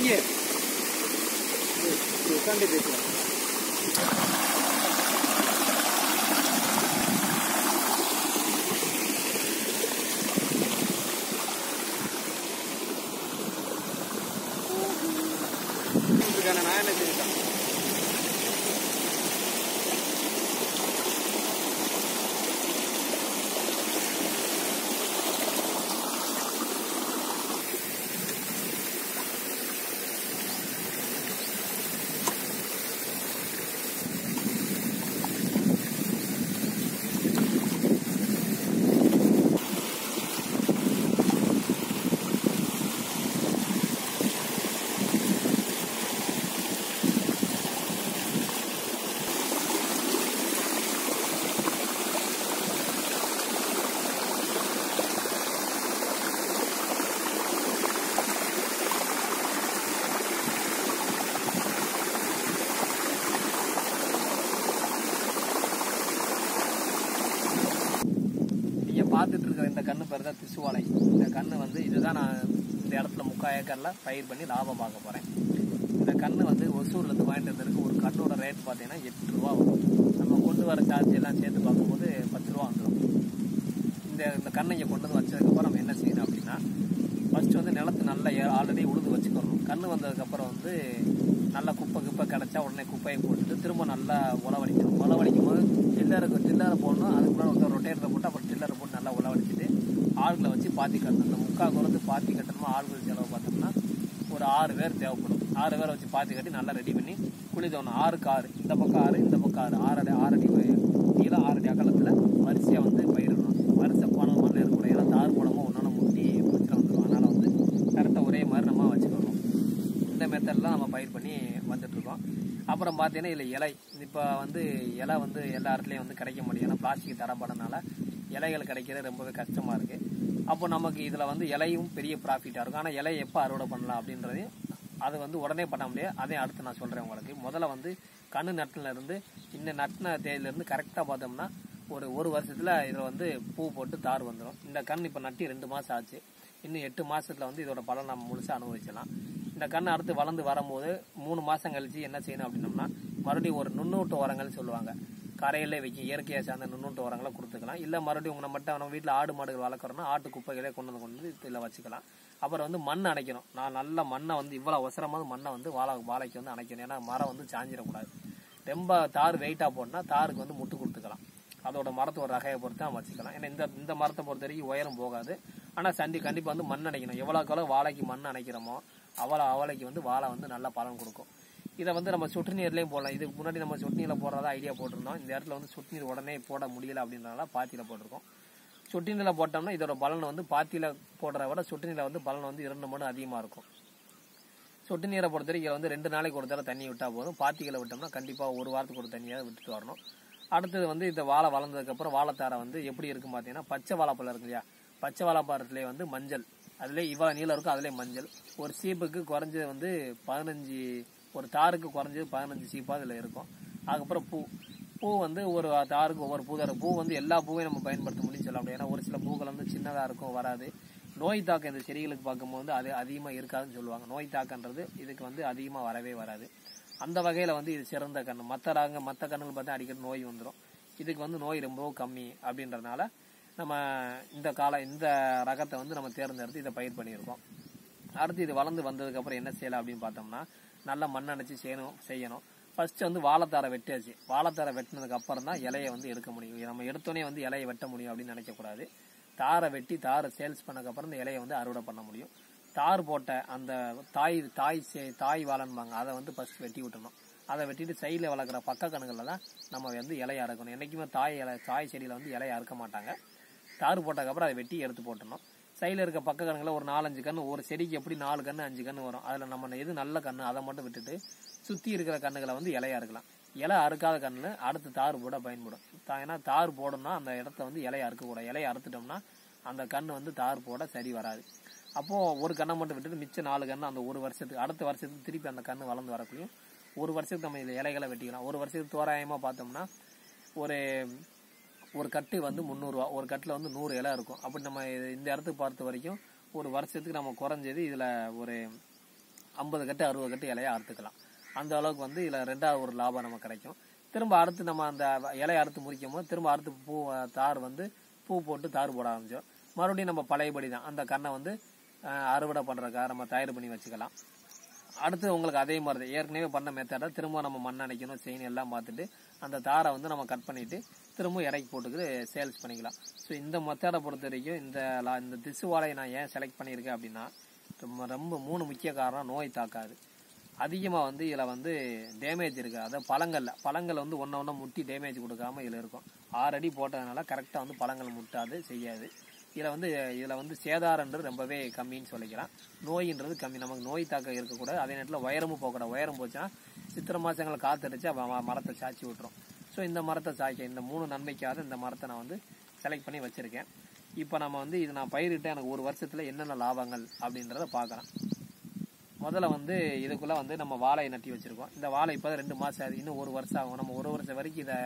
你，有有干的这种。பார்த்துட்டு இருக்கிற இந்த கண்ணு பேர் தான் திசுவாலை. இந்த கண்ணு வந்து இதுதான் நான் இந்த இடத்துல முக்கால் ஏக்கரில் பயிர் பண்ணி லாபம் பார்க்க போகிறேன் இந்த கண்ணு வந்து ஒசூர்ல இருந்து வாங்கிட்டு வந்திருக்கு. ஒரு கண்ணோட ரேட் பார்த்தீங்கன்னா எட்டு ரூபா வரும். நம்ம கொண்டு வர சார்ஜ் எல்லாம் சேர்த்து பார்க்கும்போது பத்து ரூபா வந்துடும் இந்த இந்த கண்ணை இங்கே கொண்டு வந்து வச்சதுக்கப்புறம் நம்ம என்ன செய்யணும் அப்படின்னா ஃபஸ்ட்டு வந்து நிலத்து நல்லா ஆல்ரெடி உழுது வச்சுக்கணும். கண்ணு வந்ததுக்கப்புறம் வந்து நல்லா குப்பை குப்பை கிடச்சா உடனே குப்பையை போட்டுட்டு திரும்ப நல்லா உழவடிக்கணும். உழவடிக்கும் போது டில்லருக்கு டில்லரை போடணும் அதுக்குள்ளே ஒரு ரொட்டேட்டரை போட்டு நல்லா உழவடிச்சிட்டு ஆள்களை வச்சு பாத்தி கட்டணும். இந்த முக்கால் குறைந்து பாத்தி கட்டணுமா? ஆளுகள் செலவு பார்த்தோம்னா ஒரு ஆறு பேர் தேவைப்படும். ஆறு பேரை வச்சு பாத்தி கட்டி நல்லா ரெடி பண்ணி குழி தோணும். ஆறுக்கு ஆறு. இந்த பக்கம் ஆறு இந்த பக்கம் ஆறு. ஆறடி ஆறடி நீளம் ஆறடி அகலத்தில் வரிசையாக வந்து பயிரிடணும் வரிசை போன மாதிரி இருக்கக்கூடாது ஏன்னா தார் போடாமல் ஒன்றொன்று முட்டி பிரச்சனை வந்துடும். அதனால் வந்து கரெக்டாக ஒரே மாதிரி நம்ம வச்சுக்கணும். இந்த மெத்தட்லாம் நம்ம பயிர் பண்ணி வந்துட்டு இருக்கோம் அப்புறம் பார்த்தீங்கன்னா இதில் இலை. இப்போ வந்து இலை வந்து எல்லா இடத்துலையும் வந்து கிடைக்க முடியும். ஏன்னா பிளாஸ்டிக் தரப்படனால இலைகள் கிடைக்கிறது ரொம்பவே கஷ்டமாக இருக்குது அப்போ நமக்கு இதில் வந்து இலையும் பெரிய ப்ராஃபிட்டாக இருக்கும். ஆனால் இலையை எப்போ அறுவடை பண்ணலாம் அப்படின்றது அது வந்து உடனே பண்ண முடியாது. அதையும் அடுத்து நான் சொல்கிறேன் உங்களுக்கு. முதல்ல வந்து கண்ணு நட்டுலேருந்து இந்த நட்டின தேதியிலேருந்து கரெக்டாக பார்த்தோம்னா ஒரு ஒரு வருஷத்தில் இதில் வந்து பூ போட்டு தார் வந்துடும் இந்த கண் இப்போ நட்டி ரெண்டு மாதம் ஆச்சு. இன்னும் எட்டு மாதத்தில் வந்து இதோட பலன் நம்ம முழுசாக அனுபவிச்சலாம் இந்த கண் அடுத்து வளர்ந்து வரும்போது மூணு மாதம் கழித்து என்ன செய்யணும் அப்படின்னோம்னா மறுபடியும் ஒரு நுண்ணூட்டு உரங்கள்னு சொல்லுவாங்க. கரையிலே வைக்க இயற்கையாக சேர்ந்த நின்றுட்டு உரங்களை கொடுத்துக்கலாம். இல்லை மறுபடியும் உங்களை மட்டும் நம்ம வீட்டில் ஆடு மாடுகள் வளர்க்குறோம்னா ஆட்டு குப்பைகளே கொண்டு வந்து கொண்டு வந்து இதில் வச்சுக்கலாம். அப்புறம் வந்து மண் அணைக்கணும். நான் நல்ல மண்ணை வந்து இவ்வளோ அவசரமாக மண்ணை வந்து வாழை வாழைக்கு வந்து அணைக்கணும். ஏன்னா மரம் வந்து சாஞ்சிடக்கூடாது. ரொம்ப தார் வெயிட்டாக போட்டோம்னா தாருக்கு வந்து முட்டு கொடுத்துக்கலாம். அதோட மரத்தோட ரகையை பொறுத்து தான் வச்சுக்கலாம். ஏன்னா இந்த இந்த மரத்தை பொறுத்த வரைக்கும் உயரம் போகாது. ஆனால் சண்டி கண்டிப்பாக வந்து மண் அணைக்கணும். எவ்வளோக்கு எவ்வளோ வாழைக்கு மண் அணைக்கிறோமோ அவ்வளோ அவளைக்கு வந்து வாழை வந்து நல்ல பலன் கொடுக்கும். இதை வந்து நம்ம சொட்டு நீர்லேயும் போடலாம். இதுக்கு முன்னாடி நம்ம சொட்டு நீரில் போடுறதா ஐடியா போட்டிருந்தோம். இந்த இடத்துல வந்து சொட்டு நீர் உடனே போட முடியல அப்படின்றனால பாத்தியில் போட்டிருக்கோம். சொட்டு நீரில் போட்டோம்னா இதோட பலன் வந்து பாத்தியில் போடுறத விட சொட்டு நீரில் வந்து பலன் வந்து இரண்டு மடங்கு அதிகமாக இருக்கும். சொட்டு நீரை பொறுத்த வரைக்கும் வந்து ரெண்டு நாளைக்கு ஒரு தடவை தண்ணி விட்டால் போதும். பாத்திகளை விட்டோம்னா கண்டிப்பாக ஒரு வாரத்துக்கு ஒரு தண்ணியாக விட்டுட்டு வரணும். அடுத்தது வந்து இந்த வாழை வளர்ந்ததுக்கப்புறம் வாழைத்தாரை வந்து எப்படி இருக்கும் பார்த்தீங்கன்னா பச்சை வாழைப்பழம் இருக்கு இல்லையா? பச்சை வாழைப்பழத்துலேயே வந்து மஞ்சள். அதிலே இவ்வளோ நீளம் இருக்கும் அதுலேயே மஞ்சள். ஒரு சீப்புக்கு குறைஞ்சது வந்து பதினஞ்சு ஒரு தாருக்கு குறைஞ்சது பதினஞ்சு சீப்பாக அதில் இருக்கும். அதுக்கப்புறம் பூ. பூ வந்து ஒரு தாருக்கு ஒவ்வொரு பூ தரும் பூ வந்து எல்லா பூவையும் நம்ம பயன்படுத்த முடியும் சொல்ல முடியும் ஏன்னா ஒரு சில பூக்கள் வந்து சின்னதாக இருக்கும் வராது. நோய் தாக்கம் இந்த செடிகளுக்கு பார்க்கும்போது அது அதிகமாக இருக்காதுன்னு சொல்லுவாங்க. நோய் தாக்கன்றது இதுக்கு வந்து அதிகமாக வரவே வராது. அந்த வகையில் வந்து இது சிறந்த கண் மற்ற ராங்க மற்ற கண்ணுகள் பார்த்தா அடிக்கடி நோய் வந்துடும் இதுக்கு வந்து நோய் ரொம்பவும் கம்மி அப்படின்றதுனால நம்ம இந்த கால இந்த ரகத்தை வந்து நம்ம தேர்ந்தெடுத்து இதை பயிர் பண்ணியிருக்கோம். அடுத்து இது வளர்ந்து வந்ததுக்கப்புறம் என்ன செய்யலாம் அப்படின்னு பார்த்தோம்னா நல்லா மண் அணைச்சி செய்யணும் செய்யணும். ஃபர்ஸ்ட் வந்து வாழைத்தாரை வெட்டியாச்சு. வாழைத்தாரை வெட்டினதுக்கு அப்புறம் தான் இலையை வந்து எடுக்க முடியும். நம்ம எடுத்தோடனே வந்து இலையை வெட்ட முடியும் அப்படின்னு நினைக்கக்கூடாது. தாரை வெட்டி தாரை சேல்ஸ் பண்ணக்கப்புறம் இந்த இலையை வந்து அறுவடை பண்ண முடியும். தார் போட்ட அந்த தாய் தாய் சே- தாய் வாழன்பாங்க. அதை வந்து ஃபர்ஸ்ட் வெட்டி விட்டணும் அதை வெட்டிட்டு சைடில் வளர்க்குற பக்க கணுகளில் தான் நம்ம வந்து இலையை அறுக்கணும். என்றைக்குமே தாய் இலை தாய் செடியில் வந்து இலையை அறுக்க மாட்டாங்க. தார் போட்டதுக்கப்புறம் அதை வெட்டி எடுத்து போட்டணும் சைடில் இருக்க பக்க கண்ணுல ஒரு நாலஞ்சு கன்று ஒரு செடிக்கு எப்படி நாலு கன்று அஞ்சு கன்று வரும். அதில் நம்ம எது நல்ல கன்று அதை மட்டும் விட்டுட்டு சுற்றி இருக்கிற கண்ணுகளை வந்து இலையா இருக்கலாம். இலை அறுக்காத கண்ணில் அடுத்து தார் போட பயன்படும். தா- ஏன்னா தார் போடணும்னா அந்த இடத்த வந்து இலையை அறுக்கக்கூடாது. இலையை அறுத்துட்டோம்னா அந்த கன்று வந்து தார் போட சரி வராது. அப்போது ஒரு கண்ணை மட்டும் விட்டுட்டு மிச்சம் நாலு கன்று அந்த ஒரு வருஷத்துக்கு அடுத்த வருஷத்துக்கு திருப்பி அந்த கன்று வளர்ந்து வரக்குள்ளேயும் ஒரு வருஷத்துக்கு நம்ம இதில் இலைகளை வெட்டிக்கலாம். ஒரு வருஷத்துக்கு தோராயமாக பார்த்தோம்னா ஒரு ஒரு கட்டு வந்து முந்நூறுரூவா ஒரு கட்டில் வந்து நூறு இலை இருக்கும். அப்படி நம்ம இந்த இடத்துக்கு பார்த்த வரைக்கும் ஒரு வருஷத்துக்கு நம்ம குறைஞ்சது இதில் ஒரு ஐம்பது கட்டு அறுபது கட்டு இலையை அறுத்துக்கலாம். அந்த அளவுக்கு வந்து இதில் ரெண்டாவது ஒரு லாபம் நமக்கு கிடைக்கும். திரும்ப அடுத்து நம்ம அந்த இலையை அறுத்து முடிக்கும் போது திரும்ப அடுத்து பூ தார் வந்து பூ போட்டு தார் போட ஆரம்பிச்சோம் மறுபடியும் நம்ம பழையபடி தான் அந்த கண்ணை வந்து அறுவடை பண்ணுறதுக்காக நம்ம தயார் பண்ணி வச்சுக்கலாம். அடுத்து உங்களுக்கு அதே மாதிரி தான். ஏற்கனவே பண்ண மெத்தடை திரும்ப நம்ம மண் அணைக்கணும் செயின் எல்லாம் பார்த்துட்டு அந்த தாரை வந்து நம்ம கட் பண்ணிவிட்டு திரும்ப இறக்கி போட்டுக்கிட்டு சேல்ஸ் பண்ணிக்கலாம். ஸோ இந்த மெத்தடை பொறுத்த வரைக்கும் இந்த லா- இந்த திசு வாழையை நான் ஏன் செலக்ட் பண்ணியிருக்கேன் அப்படின்னா ரொம்ப ரொம்ப மூணு முக்கிய காரணம் நோய் தாக்காது. அதிகமாக வந்து இதில் வந்து டேமேஜ் இருக்குது அதாவது பழங்களில் பழங்கள் வந்து ஒன்று ஒன்று முட்டி டேமேஜ் கொடுக்காம இதில் இருக்கும். ஆறு அடி போட்டதுனால கரெக்டாக வந்து பழங்கள் முட்டாது செய்யாது. இதில் வந்து இதில் வந்து சேதாரன்றது ரொம்பவே கம்மின்னு சொல்லிக்கலாம். நோயின்றது கம்மி. நமக்கு நோய் தாக்கம் இருக்கக்கூடாது. அதே நேரத்தில் உயரமும் போகக்கூடாது. உயரம் போச்சுன்னா சித்திரை மாதங்களை காத்தடிச்சு அவன் மரத்தை சாய்ச்சி விட்டுரும் ஸோ இந்த மரத்தை சாய்க்க இந்த மூணு நன்மைக்காக இந்த மரத்தை நான் வந்து செலக்ட் பண்ணி வச்சுருக்கேன். இப்போ நம்ம வந்து இது நான் பயிரிட்டு எனக்கு ஒரு வருஷத்தில் என்னென்ன லாபங்கள் அப்படின்றத பார்க்குறேன் முதல்ல வந்து இதுக்குள்ளே வந்து நம்ம வாழையை நட்டி வச்சுருக்கோம். இந்த வாழை இப்போ ரெண்டு மாதம் ஆகுது. இன்னும் ஒரு வருஷம் ஆகும். நம்ம ஒரு வருஷம் வரைக்கும் இதை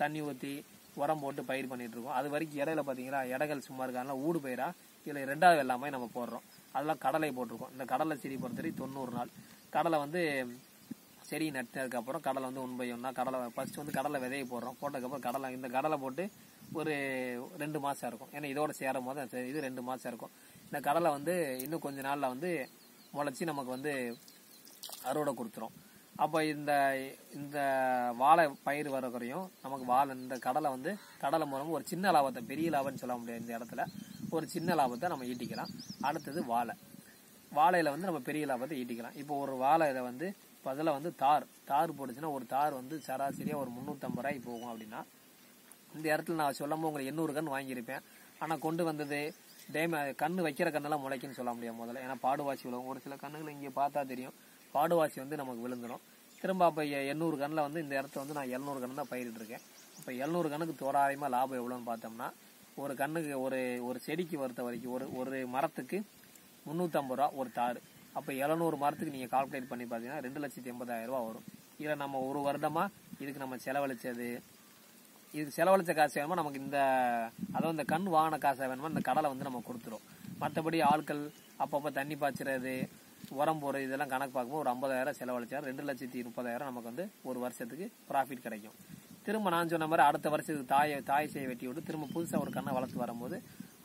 தண்ணி ஊற்றி உரம் போட்டு பயிர் பண்ணிகிட்ருக்கோம் அது வரைக்கும் இடையில பார்த்தீங்கன்னா இடைகள் சும்மா இருக்காங்க ஊடு பயிரா இதில் ரெண்டாவது எல்லாமே நம்ம போடுறோம். அதெல்லாம் கடலை போட்டிருக்கோம். இந்த கடலை செடி பொறுத்தவரை தொண்ணூறு நாள். கடலை வந்து செடி நட்டதுக்கப்புறம் கடலை வந்து உண்பை ஒன்றா கடலை ஃபஸ்ட்டு வந்து கடலை விதையை போடுறோம். போட்டதுக்கப்புறம் கடலை இந்த கடலை போட்டு ஒரு ரெண்டு மாதம் இருக்கும். ஏன்னா இதோட சேரும் போது இது ரெண்டு மாதம் இருக்கும். இந்த கடலை வந்து இன்னும் கொஞ்ச நாளில் வந்து முளைச்சி நமக்கு வந்து அறுவடை கொடுத்துரும். அப்போ இந்த இந்த வாழை பயிர் வரக்குறையும் நமக்கு வாழை இந்த கடலை வந்து கடலை மூலமாக ஒரு சின்ன லாபத்தை பெரிய லாபம்னு சொல்ல முடியாது இந்த இடத்துல. ஒரு சின்ன லாபத்தை நம்ம ஈட்டிக்கலாம். அடுத்தது வாழை. வாழையில் வந்து நம்ம பெரிய லாபத்தை ஈட்டிக்கலாம். இப்போ ஒரு வாழை இதை வந்து இப்போ அதில் வந்து தார். தார் போட்டுச்சுன்னா ஒரு தார் வந்து சராசரியாக ஒரு முந்நூற்றம்பது ரூபாய் போகும் அப்படின்னா இந்த இடத்துல நான் சொல்லும்போது உங்களுக்கு எண்ணூறு கன் வாங்கியிருப்பேன். ஆனால் கொண்டு வந்தது டேம கண்ணு வைக்கிற கண்ணெல்லாம் முளைக்குன்னு சொல்ல முடியாது முதல்ல. ஏன்னா பாடுவாசி விழுவும் ஒரு சில கண்ணுகள் இங்கே பார்த்தா தெரியும். பாடுவாசி வந்து நமக்கு விழுந்துடும் திரும்ப அப்போ எண்ணூறு கண்ணில் வந்து இந்த இடத்த வந்து நான் எழுநூறு கன்று தான் பயிரிட்டுருக்கேன் அப்போ எழுநூறு கண்ணுக்கு தோராயமாக லாபம் எவ்வளோன்னு பார்த்தோம்னா ஒரு கண்ணுக்கு ஒரு ஒரு செடிக்கு வருத்த வரைக்கும் ஒரு ஒரு மரத்துக்கு முந்நூற்றம்பது ரூபா ஒரு தார். அப்போ எழுநூறு மரத்துக்கு நீங்கள் கால்குலேட் பண்ணி பார்த்தீங்கன்னா ரெண்டு லட்சத்தி எண்பதாயிரம் ரூபா வரும். இதில் நம்ம ஒரு வருடமாக இதுக்கு நம்ம செலவழிச்சது. இதுக்கு செலவழிச்ச காசு வேணுமோ நமக்கு இந்த அதாவது இந்த கண் வாங்கின காசை வேணுமோ இந்த கடலை வந்து நம்ம கொடுத்துரும். மற்றபடி ஆட்கள் அப்பப்போ தண்ணி பாய்ச்சறது உரம் போடுறது இதெல்லாம் கணக்கு பார்க்கும்போது ஒரு ஐம்பதாயிரம் செலவழிச்சா ரெண்டு லட்சத்தி முப்பதாயிரம் நமக்கு வந்து ஒரு வருஷத்துக்கு ப்ராஃபிட் கிடைக்கும். திரும்ப நான் சொன்ன மாதிரி அடுத்த வருஷத்துக்கு தாயை தாய் செய்ய வெட்டி விட்டு திரும்ப புதுசாக ஒரு கண்ணை வளர்த்து வரும்போது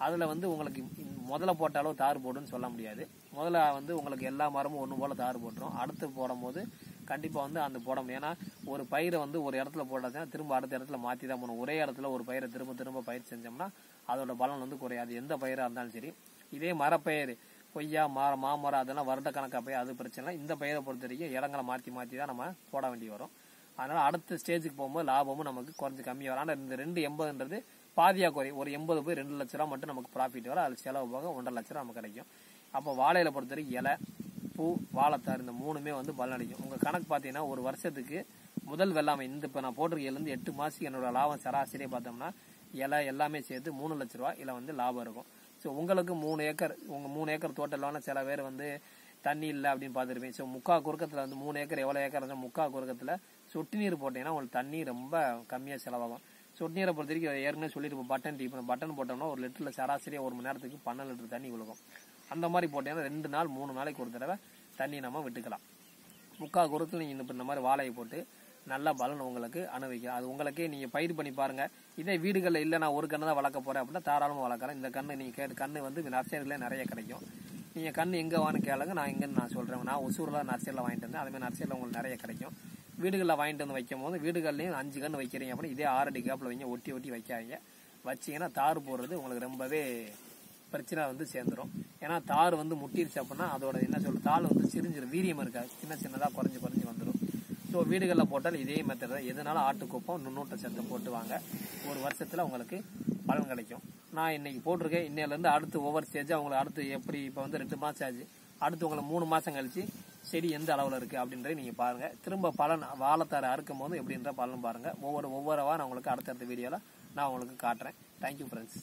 அதில் வந்து உங்களுக்கு இந்த முதல்ல போட்ட அளவு தார் போடுன்னு சொல்ல முடியாது. முதல்ல வந்து உங்களுக்கு எல்லா மரமும் ஒன்று போல் தார் போட்டுரும். அடுத்து போடும்போது கண்டிப்பாக வந்து அந்த போட முடியும். ஏன்னா ஒரு பயிரை வந்து ஒரு இடத்துல போட்டாச்சுன்னா திரும்ப அடுத்த இடத்துல மாற்றி தான் போகணும் ஒரே இடத்துல ஒரு பயிரை திரும்ப திரும்ப பயிர் செஞ்சோம்னா அதோட பலன் வந்து குறையாது. எந்த பயிராக இருந்தாலும் சரி. இதே மரப்பயிர் கொய்யா மர மாமரம் அதெல்லாம் வருட கணக்காக போய் அது பிரச்சனை இல்லை. இந்த பயிரை பொறுத்த வரைக்கும் இடங்களை மாற்றி மாற்றி தான் நம்ம போட வேண்டி வரும். அதனால் அடுத்த ஸ்டேஜுக்கு போகும்போது லாபமும் நமக்கு குறைஞ்சி கம்மியாக வரும். ஆனால் இந்த ரெண்டு எண்பதுன்றது பாதியாக குறையும் ஒரு எண்பது போய் ரெண்டு லட்ச ரூபா மட்டும் நமக்கு ப்ராஃபிட் வரும். அது செலவு போக ஒன்றரை லட்ச ரூபா நமக்கு கிடைக்கும். அப்போ வாழையில பொறுத்த வரைக்கும் இலை பூ வாழைத்தார் இந்த மூணுமே வந்து பலனடிக்கும் உங்கள் கணக்கு பார்த்தீங்கன்னா ஒரு வருஷத்துக்கு முதல் வெள்ளாமை இந்த இப்போ நான் போட்டிருக்கையிலேருந்து எட்டு மாதத்துக்கு என்னோட லாபம் சராசரியாக பார்த்தோம்னா இலை எல்லாமே சேர்த்து மூணு லட்ச ரூபா இதில் வந்து லாபம் இருக்கும். ஸோ உங்களுக்கு மூணு ஏக்கர் உங்கள் மூணு ஏக்கர் தோட்டம்லாம் சில பேர் வந்து தண்ணி இல்லை அப்படின்னு பார்த்துருப்பேன் ஸோ முக்கா குறுக்கத்தில் வந்து மூணு ஏக்கர் எவ்வளோ ஏக்கர்? இருந்தால் முக்கா குறுக்கத்தில் சொட்டு நீர் போட்டீங்கன்னா உங்களுக்கு தண்ணி ரொம்ப கம்மியாக செலவாகும். சொட்டு நீரை பொறுத்த வரைக்கும் ஏற்கனவே சொல்லியிருப்போம் பட்டன் டீ பட்டன் போட்டோம்னா ஒரு லிட்டரில் சராசரியாக ஒரு மணி நேரத்துக்கு பன்னெண்டு லிட்டர் தண்ணி விழுகும். அந்த மாதிரி போட்டீங்கன்னா ரெண்டு நாள் மூணு நாளைக்கு ஒரு தடவை தண்ணி நம்ம விட்டுக்கலாம். முக்கால் குரத்தில் நீங்கள் இந்த மாதிரி வாழையை போட்டு நல்ல பலன் உங்களுக்கு அனுபவிக்கும் அது உங்களுக்கே நீங்கள் பயிர் பண்ணி பாருங்கள் இதே வீடுகளில் இல்லை நான் ஒரு கன்று தான் வளர்க்க போறேன் அப்படின்னா தாராளமாக வளர்க்கலாம். இந்த கன்று நீங்கள் கேட்டு கன்று வந்து நர்சரியில் நிறைய கிடைக்கும். நீங்கள் கன்று எங்கே வான்னு கேளுங்க. நான் இங்கேன்னு நான் சொல்கிறேன் நான் ஒசூரில் நர்சரியில் வாங்கிட்டு வந்தேன். அதுமாதிரி நர்சரியில் உங்களுக்கு நிறைய கிடைக்கும். வீடுகளில் வாங்கிட்டு வந்து வைக்கும் போது வீடுகள்லையும் அஞ்சு கன்று வைக்கிறீங்க அப்படின்னா இதே ஆறு அடி கேப்பில் வைங்க ஒட்டி ஒட்டி வைக்காதீங்க. வச்சிங்கன்னா தார் போடுறது உங்களுக்கு ரொம்பவே பிரச்சனை வந்து சேர்ந்துரும். ஏன்னா தார் வந்து முட்டிருச்சு அப்படின்னா அதோட என்ன சொல்ற தாள் வந்து சிரிஞ்சிடும் வீரியம் இருக்காது. சின்ன சின்னதாக குறைஞ்சி குறைஞ்சி வந்துடும் ஸோ வீடுகளில் போட்டால் இதே மெத்தட் தான். எதனால ஆட்டுக்குப்பம் நுண்ணூட்ட சத்து போட்டு வாங்க. ஒரு வருஷத்தில் உங்களுக்கு பலன் கிடைக்கும். நான் இன்னைக்கு போட்டிருக்கேன். இன்னையிலேருந்து அடுத்து ஒவ்வொரு ஸ்டேஜ் அவங்களுக்கு அடுத்து எப்படி இப்போ வந்து ரெண்டு மாதம் ஆச்சு. அடுத்து உங்களுக்கு மூணு மாதம் கழிச்சு செடி எந்த அளவில் இருக்குது அப்படின்றத நீங்கள் பாருங்கள் திரும்ப பலன் வாழைத்தாரை அறுக்கும் போது எப்படின்ற பலன் பாருங்கள் ஒவ்வொரு ஒவ்வொரு வாரம் உங்களுக்கு அடுத்தடுத்த வீடியோவில் நான் உங்களுக்கு காட்டுறேன். Thank you friends